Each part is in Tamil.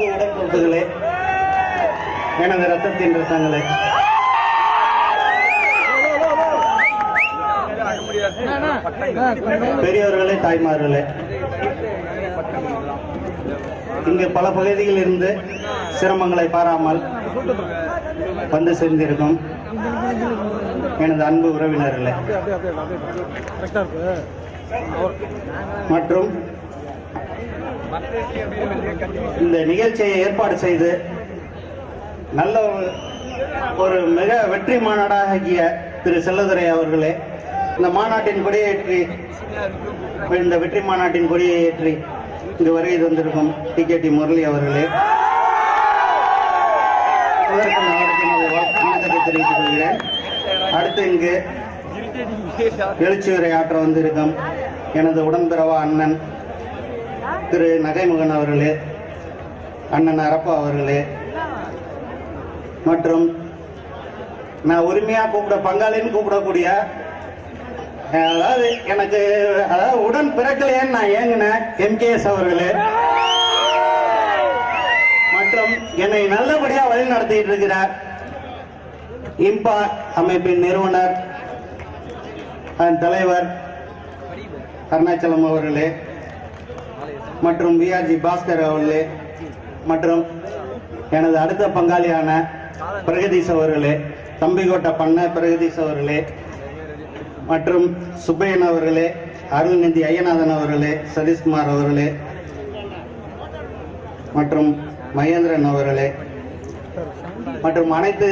அன்பு உடன்பிறப்புகளே எனது ரத்தத்தின் ரத்தங்களே. பெரியவர்களே தாய்மார்களே. இங்கு பல பகுதிகளில் இருந்து சிரமங்களை பாராமல் வந்து சேர்ந்திருக்கும் எனது அன்பு உறவினர்களே. மற்றும் இந்த நிகழ்ச்சியை ஏற்பாடு செய்து நல்ல ஒரு- ஒரு மிக வெற்றி மாநாடாகிய திரு செல்லதுரை அவர்களே இந்த மாநாட்டின் கொடியேற்றி இந்த வெற்றி மாநாட்டின் கொடியை ஏற்றி இங்கு வருகை தந்திருக்கும் டி கே டி முரளி அவர்களே. அதற்கு நான் வணக்கத்தை தெரிவித்துக் கொள்கிறேன். அடுத்து இங்கு எழுச்சி உரை ஆற்ற வந்திருக்கும் எனது உடன்பிறவா அண்ணன் திரு நகைமுகன் அவர்களே அண்ணன் அரப்பா அவர்களே மற்றும் நான் உரிமையா கூப்பிட பங்காளின்னு கூப்பிடக்கூடிய அதாவது எனக்கு அதாவது உடன் பிறக்கலையேன்னு நான் ஏங்கினேன் எம்கேஎஸ் அவர்களே மற்றும் என்னை நல்லபடியா வழி நடத்திட்டு இருக்கிறார் இம்பா அமைப்பின் நிறுவனர் அதன் தலைவர் அருணாச்சலம் அவர்களே. மற்றும் விஆர்ஜி பாஸ்கர் அவர்களே மற்றும் எனது அடுத்த பங்காளியான பிரகதீஷ் அவர்களே தம்பிக்கோட்டை பண்ண பிரகதீஷ் அவர்களே மற்றும் சுப்பையன் அவர்களே அருள்நிதி ஐயநாதன் அவர்களே சதீஷ்குமார் அவர்களே மற்றும் மகேந்திரன் அவர்களே மற்றும் அனைத்து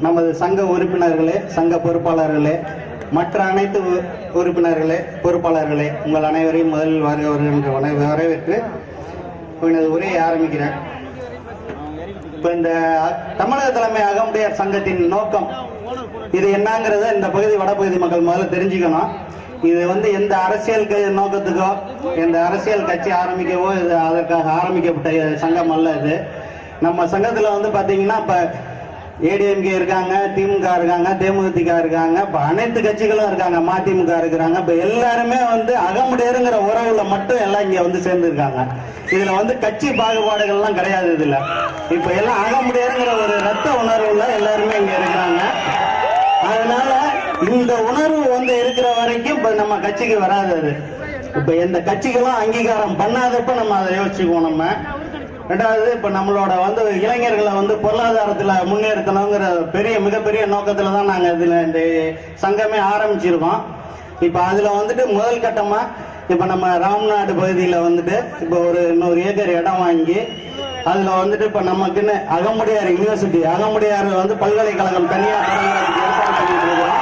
நமது சங்க உறுப்பினர்களே சங்க பொறுப்பாளர்களே மற்ற அனைத்து உறுப்பினர்களே பொறுப்பாளர்களே உங்கள் அனைவரையும் முதலில் வருகிறவர்கள் என்று வரவேற்று எனது உரையை ஆரம்பிக்கிறேன். இப்போ இந்த தமிழக தலைமை அகமுடையார் சங்கத்தின் நோக்கம் இது என்னங்கிறத இந்த பகுதி வடபகுதி மக்கள் முதல்ல தெரிஞ்சுக்கணும். இது வந்து எந்த அரசியல் க- நோக்கத்துக்கோ எந்த அரசியல் கட்சி ஆரம்பிக்கவோ இது அதற்காக ஆரம்பிக்கப்பட்ட சங்கம் அல்ல இது. நம்ம சங்கத்தில் வந்து பார்த்தீங்கன்னா இப்போ ஏடிஎம்கே இருக்காங்க திமுக இருக்காங்க தேமுதிக இருக்காங்க இப்ப அனைத்து கட்சிகளும் இருக்காங்க மதிமுக இருக்கிறாங்க. இப்ப எல்லாருமே வந்து அகமுடையருங்கிற உறவுல மட்டும் எல்லாம் இங்க வந்து சேர்ந்துருக்காங்க. இதுல வந்து கட்சி பாகுபாடுகள்லாம் கிடையாது இதுல. இப்ப எல்லாம் அகமுடையருங்கிற ஒரு ரத்த உணர்வுல எல்லாருமே இங்க இருக்கிறாங்க. அதனால இந்த உணர்வு வந்து இருக்கிற வரைக்கும் இப்ப நம்ம கட்சிக்கு வராது அது. இப்ப எந்த கட்சிகளும் அங்கீகாரம் பண்ணாதப்ப நம்ம அதை யோசிச்சுக்குவோம் நம்ம. ரெண்டாவது இப்போ நம்மளோட வந்து இளைஞர்களை வந்து பொருளாதாரத்தில் முன்னேற்றணுங்கிற பெரிய மிகப்பெரிய நோக்கத்தில் தான் நாங்கள் இதில் இந்த சங்கமே ஆரம்பிச்சிருக்கோம். இப்போ அதில் வந்துட்டு முதல் கட்டமாக இப்போ நம்ம ராம்நாடு பகுதியில் வந்துட்டு இப்போ ஒரு இன்னொரு ஏக்கர் இடம் வாங்கி அதில் வந்துட்டு இப்போ நமக்குன்னு அகமுடியார் யூனிவர்சிட்டி அகமுடியார் வந்து பல்கலைக்கழகம் தனியாக தொடங்குறதுக்கு ஏற்பாடு பண்ணிட்டு இருக்கோம்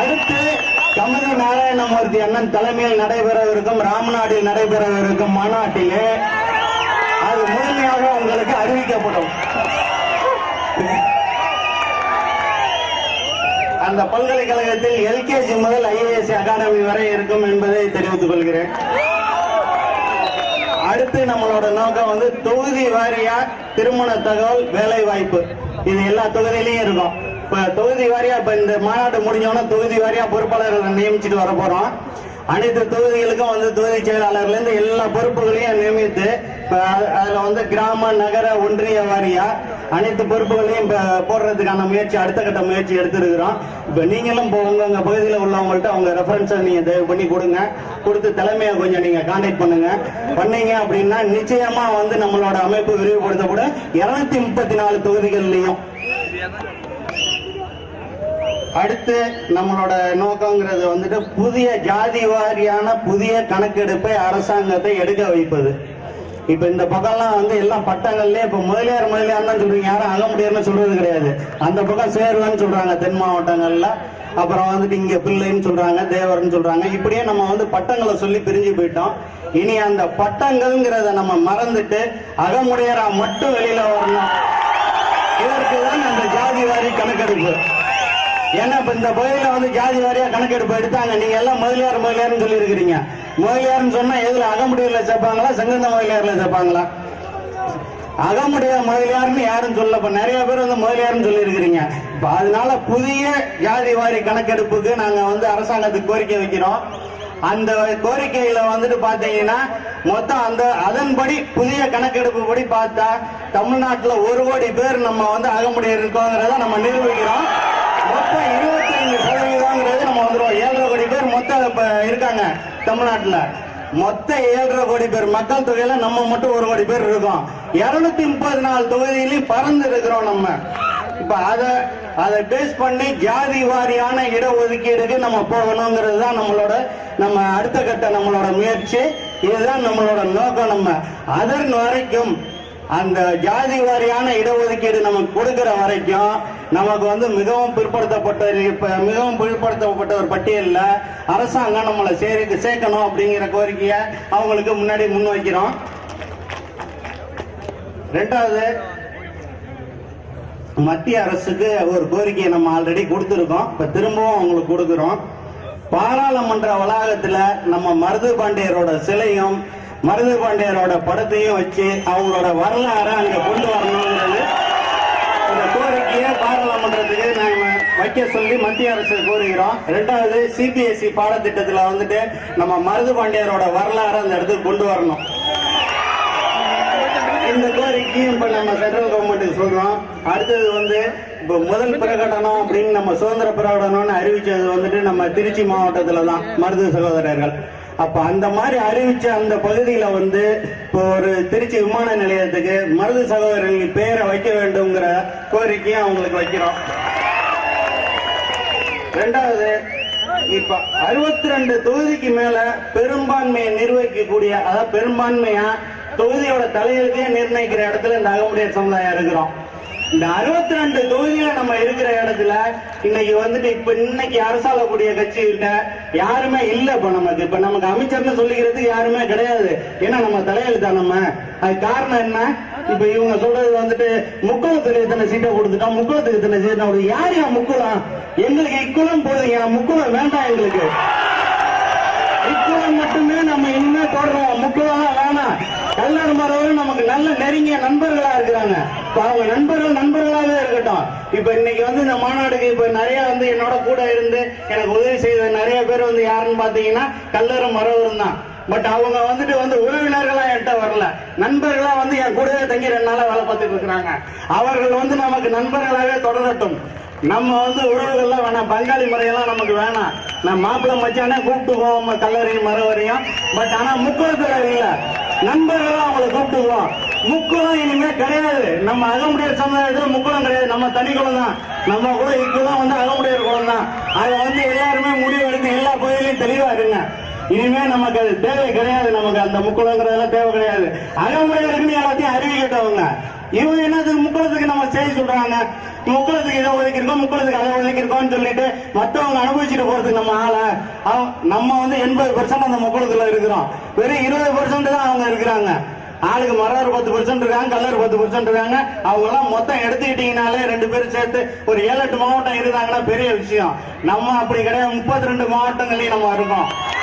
அடுத்து கமல நாராயணமூர்த்தி அண்ணன் தலைமையில் நடைபெறவிருக்கும் ராமநாடில் நடைபெறவிருக்கும் மாநாட்டிலே அது முழுமையாக உங்களுக்கு அறிவிக்கப்படும். அந்த பல்கலைக்கழகத்தில் எல்கேஜி முதல் ஐஏஎஸ் அகாடமி வரை இருக்கும் என்பதை தெரிவித்துக் கொள்கிறேன். அடுத்து நம்மளோட நோக்கம் வந்து தொகுதி வாரியா திருமண தகவல் வேலை வாய்ப்பு இது எல்லா தொகுதியிலையும் இருக்கும். இப்ப தொகுதி வாரியா இப்ப இந்த மாநாடு முடிஞ்சோன்னா தொகுதி வாரியா பொறுப்பாளர்களை நியமிச்சுட்டு வர போறோம். அனைத்து தொகுதிகளுக்கும் வந்து தொகுதி செயலாளர்ல இருந்து எல்லா பொறுப்புகளையும் நியமித்து அதுல வந்து கிராம நகர ஒன்றிய வாரியா அனைத்து பொறுப்புகளையும் இப்ப போடுறதுக்கான முயற்சி அடுத்த கட்ட முயற்சி எடுத்திருக்கிறோம். இப்ப நீங்களும் இப்போ உங்க உங்க பகுதியில் உள்ளவங்கள்ட்ட அவங்க ரெஃபரன்ஸை நீங்க தயவு பண்ணி கொடுங்க. கொடுத்து தலைமையை கொஞ்சம் நீங்க கான்டாக்ட் பண்ணுங்க. பண்ணீங்க அப்படின்னா நிச்சயமா வந்து நம்மளோட அமைப்பு விரிவுபடுத்தப்படும். இருநூத்தி முப்பத்தி நாலு தொகுதிகள்லையும். அடுத்து நம்மளோட நோக்கங்கிறது வந்துட்டு புதிய ஜாதி வாரியான புதிய கணக்கெடுப்பை அரசாங்கத்தை எடுக்க வைப்பது. இப்ப இந்த பக்கம்லாம் வந்து எல்லாம் பட்டங்கள்லயே இப்ப முதலியார் முதலியார் தான் சொல்றீங்க. யாரும் அக முடியாதுன்னு சொல்றது கிடையாது. அந்த பக்கம் சேர்வன்னு சொல்றாங்க தென் மாவட்டங்கள்ல. அப்புறம் வந்துட்டு இங்க பிள்ளைன்னு சொல்றாங்க தேவர்னு சொல்றாங்க. இப்படியே நம்ம வந்து பட்டங்களை சொல்லி பிரிஞ்சு போயிட்டோம். இனி அந்த பட்டங்கள்ங்கிறத நம்ம மறந்துட்டு அகமுடையரா மட்டும் வெளியில வரணும். இதற்கு தான் அந்த ஜாதி வாரி கணக்கெடுப்பு. ஏன்னா இப்ப இந்த பகுதியில வந்து ஜாதி வாரியா கணக்கெடுப்பு எடுத்தாங்க? நீங்க எல்லாம் முதலியார் முதலியார்னு சொல்லி இருக்கிறீங்க முதலியார்னு சொன்னா எதுல அகமுடியில சேர்ப்பாங்களா செங்கந்த முதலியார்ல சேர்ப்பாங்களா அகமுடைய முதலியார்னு யாரும் சொல்ல இப்ப நிறைய பேர் வந்து முதலியார்னு சொல்லி இருக்கிறீங்க இப்ப அதனால புதிய ஜாதி வாரி கணக்கெடுப்புக்கு நாங்க வந்து அரசாங்கத்துக்கு கோரிக்கை வைக்கிறோம். அந்த கோரிக்கையில வந்துட்டு பாத்தீங்கன்னா மொத்தம் அந்த அதன்படி புதிய கணக்கெடுப்பு படி பார்த்தா தமிழ்நாட்டுல ஒரு கோடி பேர் நம்ம வந்து அகமுடியர் இருக்கோங்கிறத நம்ம நிரூபிக்கிறோம். மொத்தம் இருபத்தி ஐந்து சதவீதம்ங்கிறது நம்ம வந்துடுவோம் ஏழரை கோடி பேர் மொத்தம் இப்போ இருக்காங்க தமிழ்நாட்டில். மொத்த ஏழரை கோடி பேர் மக்கள் தொகையில நம்ம மட்டும் ஒரு கோடி பேர் இருக்கோம். இருநூத்தி முப்பது நாலு தொகுதியிலையும் பறந்து இருக்கிறோம் நம்ம. இப்ப அதை அதை பேஸ் பண்ணி ஜாதி வாரியான இடஒதுக்கீடுக்கு நம்ம போகணுங்கிறது தான் நம்மளோட நம்ம அடுத்த கட்ட நம்மளோட முயற்சி. இதுதான் நம்மளோட நோக்கம் நம்ம. அதன் வரைக்கும் அந்த ஜாதி வாரியான இடஒதுக்கீடு நமக்கு கொடுக்கிற வரைக்கும் நமக்கு வந்து மிகவும் பிற்படுத்தப்பட்ட மிகவும் பிற்படுத்தப்பட்ட ஒரு பட்டியலில் அரசாங்கம் நம்மளை சேரி சேர்க்கணும் அப்படிங்கிற கோரிக்கையை அவங்களுக்கு முன்னாடி முன் வைக்கிறோம். ரெண்டாவது மத்திய அரசுக்கு ஒரு கோரிக்கையை நம்ம ஆல்ரெடி கொடுத்துருக்கோம். இப்ப திரும்பவும் அவங்களுக்கு கொடுக்குறோம். பாராளுமன்ற வளாகத்தில் நம்ம மருது பாண்டியரோட சிலையும் மருது பாண்டியரோட படத்தையும் வச்சு அவங்களோட வரலாறை அங்க கொண்டு வரணுங்கிறது இந்த கோரிக்கையை பாராளுமன்றத்துக்கு நாம வைக்க சொல்லி மத்திய அரசு கோருகிறோம். ரெண்டாவது சிபிஎஸ்இ பாடத்திட்டத்தில் வந்துட்டு நம்ம மருது பாண்டியரோட வரலாறை அந்த இடத்துக்கு கொண்டு வரணும். இந்த கோரிக்கையும் இப்ப நம்ம சென்ட்ரல் கவர்மெண்ட்டுக்கு சொல்றோம். அடுத்தது வந்து இப்போ முதல் பிரகடனம் அப்படின்னு நம்ம சுதந்திர பிரகடனம்னு அறிவிச்சது வந்துட்டு நம்ம திருச்சி மாவட்டத்தில் தான் மருது சகோதரர்கள். அப்போ அந்த மாதிரி அறிவிச்ச அந்த பகுதியில் வந்து இப்போ ஒரு திருச்சி விமான நிலையத்துக்கு மருது சகோதரர்கள் பேரை வைக்க வேண்டும்ங்கிற கோரிக்கையும் அவங்களுக்கு வைக்கிறோம். ரெண்டாவது இப்ப அறுபத்தி ரெண்டு தொகுதிக்கு மேல பெரும்பான்மையை நிர்வகிக்கக்கூடிய அதாவது பெரும்பான்மையா தொகுதியோட தலையெழுத்தையே நிர்ணயிக்கிற இடத்துல இந்த அகமுடைய சமுதாயம் இருக்கிறோம். இந்த அறுபத்தி ரெண்டு தொகுதியில நம்ம இருக்கிற இடத்துல இன்னைக்கு வந்துட்டு இப்ப இன்னைக்கு அரசாளக்கூடிய கட்சிகிட்ட யாருமே இல்ல இப்ப நமக்கு. இப்ப நமக்கு அமைச்சர்னு சொல்லிக்கிறதுக்கு யாருமே கிடையாது. ஏன்னா நம்ம தலையெழுத்தா நம்ம? அது காரணம் என்ன? இப்ப இவங்க சொல்றது வந்துட்டு முக்குளத்துக்கு இத்தனை சீட்டை கொடுத்துட்டா முக்குளத்துக்கு இத்தனை சீட்டை கொடுத்து யார் யா முக்குளம்? எங்களுக்கு இக்குளம் போதுங்க முக்குளம் வேண்டாம் எங்களுக்கு. இக்குளம் மட்டுமே நம்ம இனிமே தொடரும் முக்குளம் வேணாம். கல்லர் மரவரும் நமக்கு நல்ல நெருங்கிய நண்பர்களா இருக்கிறாங்க. இப்ப அவங்க நண்பர்கள் நண்பர்களாவே இருக்கட்டும். இப்ப இன்னைக்கு வந்து இந்த மாநாடுக்கு இப்ப நிறைய வந்து என்னோட கூட இருந்து எனக்கு உதவி செய்த நிறைய பேர் வந்து யாருன்னு பாத்தீங்கன்னா கல்லரும் மரவரும் தான். பட் அவங்க வந்துட்டு வந்து உறவினர்களா என்கிட்ட வரல. நண்பர்களா வந்து என் கூடவே தங்கி ரெண்டு நாளா வேலை பார்த்துட்டு இருக்கிறாங்க. அவர்கள் வந்து நமக்கு நண்பர்களாவே தொடரட்டும். நம்ம வந்து உறவுகள்லாம் வேணாம். பங்காளி முறையெல்லாம் நமக்கு வேணாம். நம்ம மாப்பிள்ளை மச்சானே கூப்பிட்டுக்குவோம் கல்லறையும் மரவரையும். பட் ஆனா முக்குளத்துல இல்லை. நண்பர்களா அவங்கள கூப்பிட்டுவோம் முக்குளம் இனிமே கிடையாது. நம்ம அகமுடையர் சமுதாயத்துல முக்குளம் கிடையாது. நம்ம தனி குளம் தான். நம்ம கூட இக்குளம் வந்து அகமுடையர் குளம் தான். அதை வந்து எல்லாருமே முடிவு எடுத்து எல்லா பகுதியிலையும் தெளிவா இருங்க. இனிமே நமக்கு அது தேவை கிடையாது. நமக்கு அந்த முக்குளங்கிறதெல்லாம் தேவை கிடையாது. அகமுடையருக்குன்னு எல்லாத்தையும் அறிவிக்கிட்டவங்க இவங்க என்னது? முக்குளத்துக்கு நம்ம செய்ய சொல்றாங்க. முக்குளத்துக்கு இதை ஒதுக்கிருக்கோம் முக்குளத்துக்கு அதை ஒதுக்கிருக்கோம்னு சொல்லிட்டு மற்றவங்க அனுபவிச்சுட்டு போறதுக்கு நம்ம ஆள? அவ- நம்ம வந்து எண்பது பெர்சன்ட் அந்த முக்குளத்துல இருக்கிறோம். வெறும் இருபது பெர்சன்ட் தான் அவங்க இருக்கிறாங்க. ஆளுக்கு மரம் பத்து பெர்சன்ட் இருக்காங்க கல்லர் பத்து பெர்சன்ட் இருக்காங்க. அவங்க எல்லாம் மொத்தம் எடுத்துக்கிட்டீங்கனாலே ரெண்டு பேரும் சேர்த்து ஒரு ஏழு எட்டு மாவட்டம் இருந்தாங்கன்னா பெரிய விஷயம். நம்ம அப்படி கிடையாது. முப்பத்தி ரெண்டு மாவட்டங்களையும் நம்ம இருக்கோம்.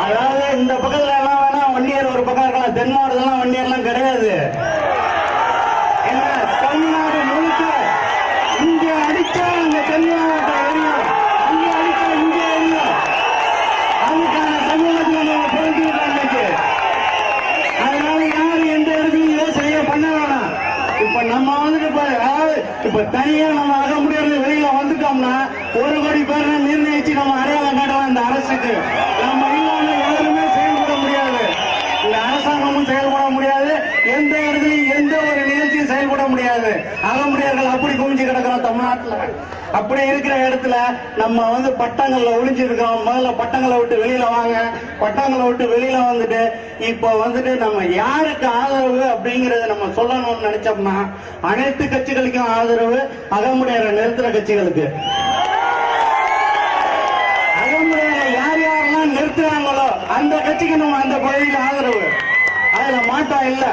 அதாவது இந்த பக்கத்துல எல்லாம் வேணா வண்டியர் ஒரு பக்கம் இருக்கலாம். தென் மாவட்டத்துல வண்டியர்லாம் கிடையாது. என்ன தமிழ்நாடு முழுக்க இங்க அடிச்சா அங்க தென் மாவட்டம் எரியும் அங்க அடிச்சா இங்க எரியும் அதுக்கான சமூகத்துல நம்ம பொருத்திருக்கோம் இன்னைக்கு. அதனால யாரும் எந்த இடத்துலையும் இடத்துலயும் யோசனையே பண்ண வேணாம். இப்ப நம்ம வந்துட்டு இப்ப அதாவது தனியா நம்ம ஆக முடியாது வெளியில வந்துட்டோம்னா ஒரு கோடி பேரை நிர்ணயிச்சு நம்ம அடையாளம் காட்டலாம் இந்த அரசுக்கு நம்ம இல்லாம யாருமே செயல்பட முடியாது இந்த அரசாங்கமும் செயல்பட முடியாது எந்த இடத்துலயும் எந்த ஒரு நிகழ்ச்சியும் செயல்பட முடியாது. அகமுடையர்கள் அப்படி குவிஞ்சு கிடக்கிறோம் தமிழ்நாட்டில். அப்படி இருக்கிற இடத்துல நம்ம வந்து பட்டங்கள்ல ஒளிஞ்சிருக்கோம் முதல்ல பட்டங்களை விட்டு வெளியில வாங்க. பட்டங்களை விட்டு வெளியில வந்துட்டு இப்போ வந்துட்டு நம்ம யாருக்கு ஆதரவு அப்படிங்கறத நம்ம சொல்லணும்னு நினைச்சோம்னா அனைத்து கட்சிகளுக்கும் ஆதரவு அகமுடையரை நிறுத்துற கட்சிகளுக்கு. அகமுடையரை யார் யாரெல்லாம் நிறுத்துறாங்களோ அந்த கட்சிக்கு நம்ம அந்த பகுதியில் ஆதரவு. அதுல மாற்றம் இல்லை.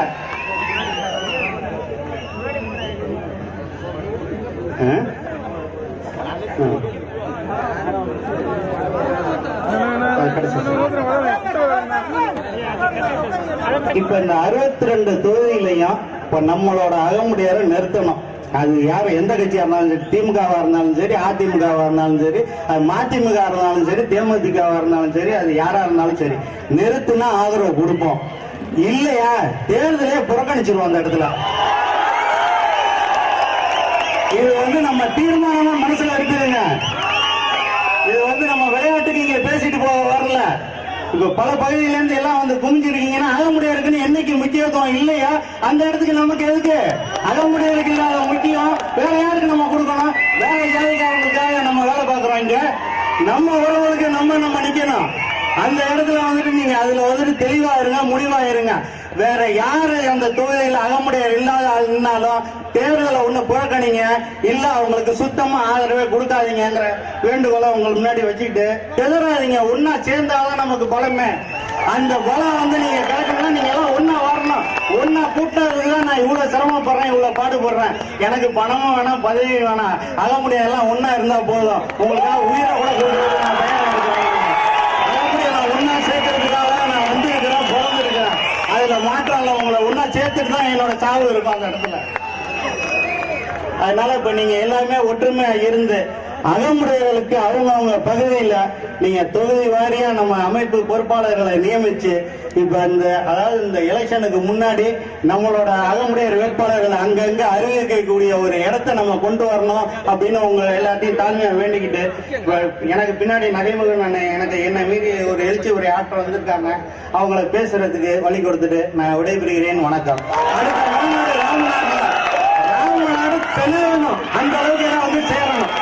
இப்ப இந்த அறுபத்தி ரெண்டு தொகுதியிலையும் இப்ப நம்மளோட அகமுடியார நிறுத்தணும். அது யாரும் எந்த கட்சியா இருந்தாலும் சரி திமுகவா இருந்தாலும் சரி அதிமுகவா இருந்தாலும் சரி அது மதிமுக இருந்தாலும் சரி தேமுதிகவா இருந்தாலும் சரி அது யாரா இருந்தாலும் சரி நிறுத்தினா ஆதரவு கொடுப்போம். இல்லையா? தேர்தலே புறக்கணிச்சிருவோம் அந்த இடத்துல. இது வந்து நம்ம தீர்மானமா மனசுல இருக்குதுங்க இது வந்து நம்ம விளையாட்டுக்கு இங்க பேசிட்டு போக வரல இப்ப பல பகுதியில இருந்து எல்லாம் வந்து குமிஞ்சிருக்கீங்கன்னா அகமுடையருக்குன்னு என்னைக்கு முக்கியத்துவம் இல்லையா? அந்த இடத்துக்கு நமக்கு எதுக்கு? அகமுடையருக்கு இல்லாத முக்கியம். வேற யாருக்கு நம்ம கொடுக்கணும்? வேற ஜாதிக்காரங்களுக்காக நம்ம வேலை பார்க்கறோம் இங்க. நம்ம உறவுகளுக்கு நம்ம நம்ம நிக்கணும். அந்த இடத்துல வந்துட்டு நீங்க அதுல வந்துட்டு தெளிவா இருங்க முடிவா இருங்க. வேற யாரு அந்த தொகுதியில் அகமுடையர் இல்லாத ஆள் தேர்தலை ஒண்ணு புறக்கணிங்க. இல்ல அவங்களுக்கு சுத்தமா ஆதரவே கொடுக்காதீங்கங்கிற வேண்டுகோளை உங்களுக்கு முன்னாடி வச்சுக்கிட்டு எதிராதீங்க ஒன்னா சேர்ந்தாதான் நமக்கு பலமே. அந்த பலம் வந்து நீங்க கிடைக்கணும்னா நீங்க எல்லாம் ஒன்னா வரணும். ஒன்னா கூட்டாதுதான் நான் இவ்வளவு சிரமப்படுறேன் இவ்வளவு பாடுபடுறேன் எனக்கு பணமும் வேணாம் பதவியும் வேணாம். அகமுடையெல்லாம் ஒன்னா இருந்தா போதும். உங்களுக்காக உயிரை கூட கொடுக்கறதுக்கு நான் தயாரா இருக்கிறேன் அகமுடைய நான் ஒன்னா சேர்க்கறதுக்காக தான் நான் வந்திருக்கிறேன் பிறந்திருக்கிறேன் அதுல மாற்றம் இல்லை உங்களை ஒன்னா சேர்த்துட்டு தான் என்னோட சாவு இருக்கும் அந்த இடத்துல. அதனால இப்ப நீங்க எல்லாருமே ஒற்றுமையா இருந்து அகமுடையர்களுக்கு அவங்க அவங்க பகுதியில் நீங்க தொகுதி வாரியா நம்ம அமைப்பு பொறுப்பாளர்களை நியமிச்சு இப்ப இந்த அதாவது இந்த எலெக்ஷனுக்கு முன்னாடி நம்மளோட அகமுடையர் வேட்பாளர்களை அங்கங்க அறிவிக்கக்கூடிய ஒரு இடத்த நம்ம கொண்டு வரணும் அப்படின்னு உங்க எல்லாத்தையும் தாழ்மையா வேண்டிக்கிட்டு இப்போ எனக்கு பின்னாடி நகைமுகன் அண்ணன் எனக்கு என்ன மீறி ஒரு எழுச்சி ஒரு ஆட்டம் வந்திருக்காங்க. அவங்கள பேசுறதுக்கு வழி கொடுத்துட்டு நான் விடைபெறுகிறேன். வணக்கம். அடுத்த மாநாடு ராமநாடு ராமநாடு அந்த அளவுக்கு வந்து சேரணும்.